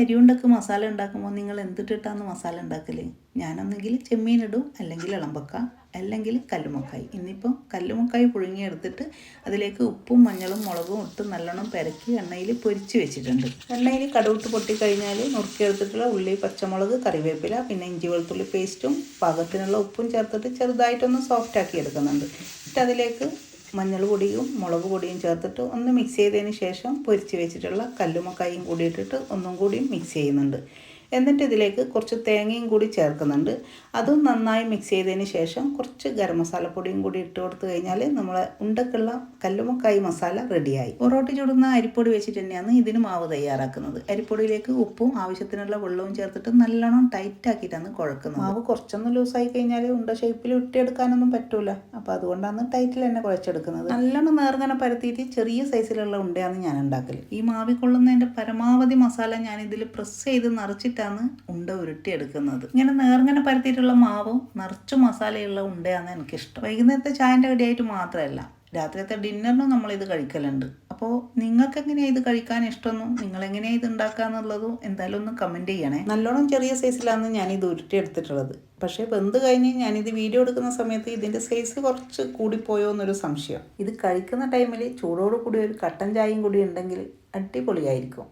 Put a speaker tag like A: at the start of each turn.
A: അരി കൊണ്ടൊക്കെ മസാല ഉണ്ടാക്കുമ്പോൾ നിങ്ങൾ എന്തിട്ടിട്ടാണ് മസാല ഉണ്ടാക്കൽ ഞാനൊന്നെങ്കിൽ ചെമ്മീൻ ഇടും അല്ലെങ്കിൽ ഇളമ്പക്ക അല്ലെങ്കിൽ കല്ലുമക്കായി ഇന്നിപ്പം കല്ലുമക്കായി പുഴുങ്ങിയെടുത്തിട്ട് അതിലേക്ക് ഉപ്പും മഞ്ഞളും മുളകും ഇട്ട് നല്ലോണം പെരക്കി എണ്ണയിൽ പൊരിച്ച് വെച്ചിട്ടുണ്ട്. എണ്ണയിൽ കടുവിട്ട് പൊട്ടിക്കഴിഞ്ഞാൽ നുറുക്കിയെടുത്തിട്ടുള്ള ഉള്ളി പച്ചമുളക് കറിവേപ്പില പിന്നെ ഇഞ്ചി വെളുത്തുള്ളി പേസ്റ്റും പാകത്തിനുള്ള ഉപ്പും ചേർത്തിട്ട് ചെറുതായിട്ടൊന്ന് സോഫ്റ്റ് ആക്കി എടുക്കുന്നുണ്ട്. എന്നിട്ട് അതിലേക്ക് മഞ്ഞൾ പൊടിയും മുളക് പൊടിയും ചേർത്തിട്ട് ഒന്ന് മിക്സ് ചെയ്തതിന് ശേഷം പൊരിച്ച് വെച്ചിട്ടുള്ള കല്ലുമക്കായും കൂടി ഇട്ടിട്ട് ഒന്നും കൂടി മിക്സ് ചെയ്യുന്നുണ്ട്. എന്നിട്ട് ഇതിലേക്ക് കുറച്ച് തേങ്ങയും കൂടി ചേർക്കുന്നുണ്ട്. അതും നന്നായി മിക്സ് ചെയ്തതിന് ശേഷം കുറച്ച് ഗരം മസാലപ്പൊടിയും കൂടി ഇട്ട് കൊടുത്തു കഴിഞ്ഞാൽ നമ്മൾ ഉണ്ടക്കുള്ള കല്ലുമക്കായി മസാല റെഡിയായി. പൊറോട്ട ചുടുന്ന അരിപ്പൊടി വെച്ചിട്ട് തന്നെയാണ് ഇതിന് മാവ് തയ്യാറാക്കുന്നത്. അരിപ്പൊടിയിലേക്ക് ഉപ്പും ആവശ്യത്തിനുള്ള വെള്ളവും ചേർത്തിട്ട് നല്ലോണം ടൈറ്റ് ആക്കിയിട്ടാണ് കുഴക്കുന്നത്. മാവ് കുറച്ചൊന്ന് ലൂസായി കഴിഞ്ഞാൽ ഉണ്ട ഷേപ്പിൽ ഇട്ടെടുക്കാനൊന്നും പറ്റൂല. അപ്പോൾ അതുകൊണ്ടാണ് ടൈറ്റിൽ തന്നെ കുഴച്ചെടുക്കുന്നത്. നല്ലോണം നേർങ്ങനെ പരത്തിയിട്ട് ചെറിയ സൈസിലുള്ള ഉണ്ടയാണ് ഞാൻ ഉണ്ടാക്കൽ ഈ മാവി കൊള്ളുന്നതിന്റെ പരമാവധി മസാല ഞാനിതിൽ പ്രസ് ചെയ്ത് നിറച്ചിട്ടാണ് ഉണ്ട ഉരുട്ടിയെടുക്കുന്നത്. ഇങ്ങനെ നേർങ്ങനെ പരത്തിയിട്ടുള്ള മാവും നിറച്ചു മസാലയുള്ള ഉണ്ടയാണ് എനിക്കിഷ്ടം. വൈകുന്നേരത്തെ ചായന്റെ കടിയായിട്ട് മാത്രമല്ല രാത്രിയത്തെ ഡിന്നറിനും നമ്മളിത് കഴിക്കലുണ്ട്. അപ്പോൾ നിങ്ങൾക്ക് എങ്ങനെയാണ് ഇത് കഴിക്കാൻ ഇഷ്ടമെന്നും നിങ്ങൾ എങ്ങനെയാണ് ഇത് ഉണ്ടാക്കുക എന്നുള്ളതും എന്തായാലും ഒന്ന് കമന്റ് ചെയ്യണേ. നല്ലോണം ചെറിയ സൈസിലാണ് ഞാനിത് ഉരുട്ടിയെടുത്തിട്ടുള്ളത്. പക്ഷേ വെന്ത് കഴിഞ്ഞ് ഞാനിത് വീഡിയോ എടുക്കുന്ന സമയത്ത് ഇതിന്റെ സൈസ് കുറച്ച് കൂടിപ്പോയോ എന്നൊരു സംശയം. ഇത് കഴിക്കുന്ന ടൈമിൽ ചൂടോട് കൂടി ഒരു കട്ടൻ ചായയും കൂടി ഉണ്ടെങ്കിൽ അടിപൊളിയായിരിക്കും.